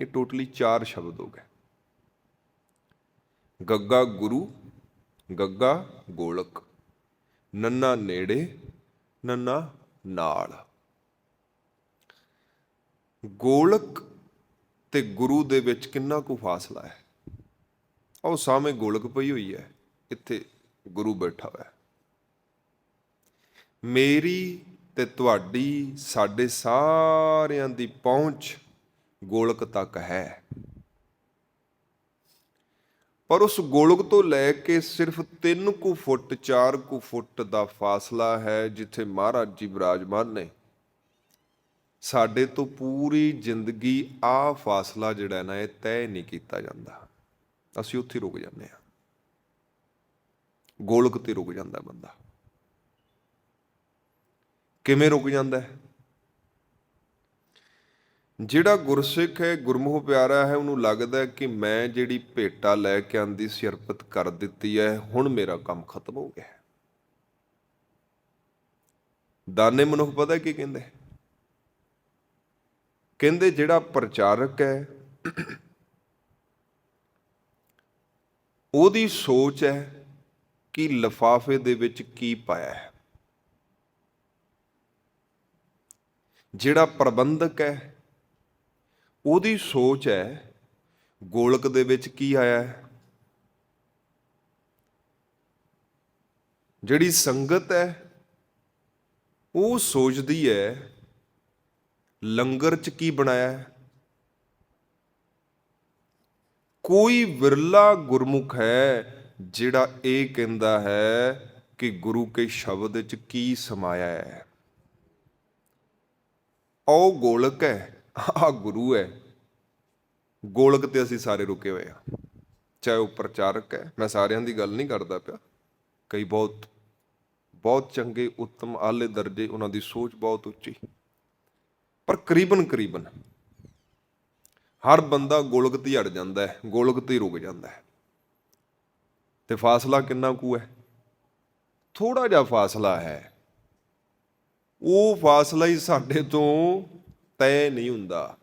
ਇਹ ਟੋਟਲੀ ਚਾਰ ਸ਼ਬਦ ਹੋ ਗਏ। ਗੱਗਾ ਗੁਰੂ, ਗੱਗਾ ਗੋਲਕ, ਨੰਨਾ ਨੇੜੇ, ਨੰਨਾ ਨਾਲ। ਗੋਲਕ ਤੇ ਗੁਰੂ ਦੇ ਵਿੱਚ ਕਿੰਨਾ ਕੁ ਫਾਸਲਾ ਹੈ? ਉਹ ਸਾਹਮਣੇ ਗੋਲਕ ਪਈ ਹੋਈ ਹੈ, ਇੱਥੇ ਗੁਰੂ ਬੈਠਾ ਹੋਇਆ ਮੇਰੀ ਤੇ ਤੁਹਾਡੀ, ਸਾਡੇ ਸਾਰਿਆਂ ਦੀ ਪਹੁੰਚ ਗੋਲਕ ਤੱਕ ਹੈ। ਪਰ ਉਸ ਗੋਲਕ ਤੋਂ ਲੈ ਕੇ ਸਿਰਫ 3 ਕੁ ਫੁੱਟ 4 ਕੁ ਫੁੱਟ ਦਾ ਫਾਸਲਾ ਹੈ ਜਿੱਥੇ ਮਹਾਰਾਜ ਜੀ ਵਿਰਾਜਮਾਨ ਨੇ। ਸਾਡੇ ਤੋਂ ਪੂਰੀ ਜ਼ਿੰਦਗੀ ਆ ਫਾਸਲਾ ਜਿਹੜਾ ਨਾ, ਇਹ ਤੈਅ ਨਹੀਂ ਕੀਤਾ ਜਾਂਦਾ। ਅਸੀਂ ਉੱਥੇ ਰੁਕ ਜਾਂਦੇ ਹਾਂ। ਗੋਲਕ ਤੇ ਰੁਕ ਜਾਂਦਾ ਬੰਦਾ। ਕਿਵੇਂ ਰੁਕ ਜਾਂਦਾ ਹੈ? ਜਿਹੜਾ ਗੁਰਸਿੱਖ ਹੈ ਗੁਰਮੁਖ ਪਿਆਰਾ ਹੈ, ਉਹਨੂੰ ਲੱਗਦਾ ਹੈ ਕਿ ਮੈਂ ਜਿਹੜੀ ਭੇਟਾ ਲੈ ਕੇ ਆਂਦੀ ਸੀ ਅਰਪਿਤ ਕਰ ਦਿੱਤੀ ਹੈ, ਹੁਣ ਮੇਰਾ ਕੰਮ ਖਤਮ ਹੋ ਗਿਆ ਦਾਨੇ ਮਨੁੱਖ ਪਤਾ ਕੀ ਕਹਿੰਦੇ? ਕਹਿੰਦੇ ਜਿਹੜਾ ਪ੍ਰਚਾਰਕ ਹੈ, ਉਹਦੀ ਸੋਚ ਹੈ ਕਿ ਲਫਾਫੇ ਦੇ ਵਿੱਚ ਕੀ ਪਾਇਆ ਹੈ। ਜਿਹੜਾ ਪ੍ਰਬੰਧਕ ਹੈ ਉਹਦੀ ਸੋਚ ਹੈ, ਗੋਲਕ ਦੇ ਵਿੱਚ ਕੀ ਆਇਆ ਹੈ? ਜਿਹੜੀ ਸੰਗਤ ਹੈ, ਉਹ ਸੋਚਦੀ ਹੈ, ਲੰਗਰ ਚ ਕੀ ਬਣਾਇਆ ਹੈ? ਕੋਈ ਵਿਰਲਾ ਗੁਰਮੁਖ ਹੈ, ਜਿਹੜਾ ਇਹ ਕਹਿੰਦਾ ਹੈ ਕਿ ਗੁਰੂ ਕੇ ਸ਼ਬਦ ਚ ਕੀ ਸਮਾਇਆ ਹੈ? ਉਹ ਗੋਲਕ ਹੈ। ਆ ਗੁਰੂ ਹੈ। ਗੋਲਕ ਤੇ ਅਸੀਂ ਸਾਰੇ ਰੁਕੇ ਹੋਏ ਆ ਚਾਹੇ ਉਹ ਪ੍ਰਚਾਰਕ ਹੈ। ਮੈਂ ਸਾਰਿਆਂ ਦੀ ਗੱਲ ਨਹੀਂ ਕਰਦਾ ਪਿਆ। ਕਈ ਬਹੁਤ ਬਹੁਤ ਚੰਗੇ, ਉੱਤਮ, ਆਲੇ ਦਰਜੇ ਉਹਨਾਂ ਦੀ ਸੋਚ ਬਹੁਤ ਉੱਚੀ। ਪਰ ਕਰੀਬਨ ਕਰੀਬਨ ਹਰ ਬੰਦਾ ਗੋਲਕ ਤੇ ਹੀ ਅੜ ਜਾਂਦਾ ਹੈ। ਗੋਲਕ ਤੇ ਹੀ ਰੁਕ ਜਾਂਦਾ ਹੈ। ਤੇ ਫਾਸਲਾ ਕਿੰਨਾ ਕੁ ਹੈ? ਥੋੜਾ ਜਿਹਾ ਫਾਸਲਾ ਹੈ। ਉਹ ਫਾਸਲਾ ਹੀ ਸਾਡੇ ਤੋਂ ਤੈਅ ਨਹੀਂ ਹੁੰਦਾ।